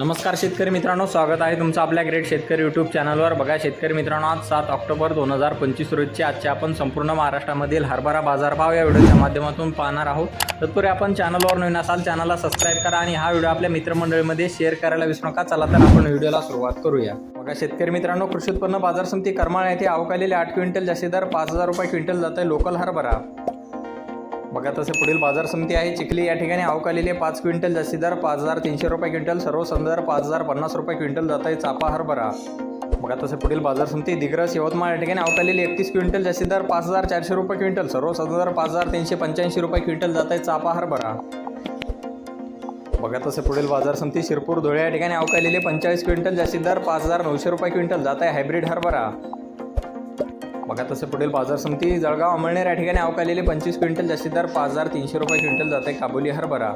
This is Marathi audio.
नमस्कार शेतकरी मित्रांनो स्वागत आहे तुमचं आपल्या ग्रेट शेतकरी यूट्यूब चॅनलवर बघा शेतकरी मित्रांनो आज सात ऑक्टोबर दोन हजार पंचवीस रोजचे आजचे आपण संपूर्ण महाराष्ट्रामधील हरभरा बाजारभाव या व्हिडिओच्या माध्यमातून पाहणार आहोत. तत्पूर्वी आपण चॅनलवर नवीन असाल चॅनलला सबस्क्राईब करा आणि हा व्हिडिओ आपल्या मित्रमंडळीमध्ये शेअर करायला विसरू नका. चला तर आपण व्हिडिओला सुरुवात करूया. बघा शेतकरी मित्रांनो कृषी उत्पन्न बाजार समिती करमाळ येथे आवकालेले आठ क्विंटल जास्ती दर पाच हजार रुपये क्विंटल जात आहे लोकल हरभरा. बघा तसे पुढील बाजार समिती आहे. चिखली या ठिकाणी अवकालेले पाच क्विंटल जास्ती दर पाच हजार तीनशे रुपये क्विंटल. सर्व दर पाच हजार पन्नास रुपये क्विंटल जात आहे. चापा हरभरा. बघा तसे पुढील बाजार समिती दिग्रस यवतमाळ या ठिकाणी अवकालेले एकतीस क्विंटल जास्ती दर पाच हजार चारशे रुपये क्विंटल. सर्व दर पाच हजार तीनशे पंच्याऐंशी रुपये क्विंटल जात आहे. चापा हरभरा. बघा तसे पुढील बाजार समिती शिरपूर धुळे या ठिकाणी अवकालेले पंचेचाळीस क्विंटल जास्ती दर पाच हजार नऊशे रुपये क्विंटल जात आहे. हायब्रिड हरभरा. बघा तसे पुढील बाजार समिती जळगाव अमळनेर या ठिकाणी अवकालेले पंचवीस क्विंटल जास्तीदार पाच हजार तीनशे रुपये क्विंटल जाते काबुली हरभरा.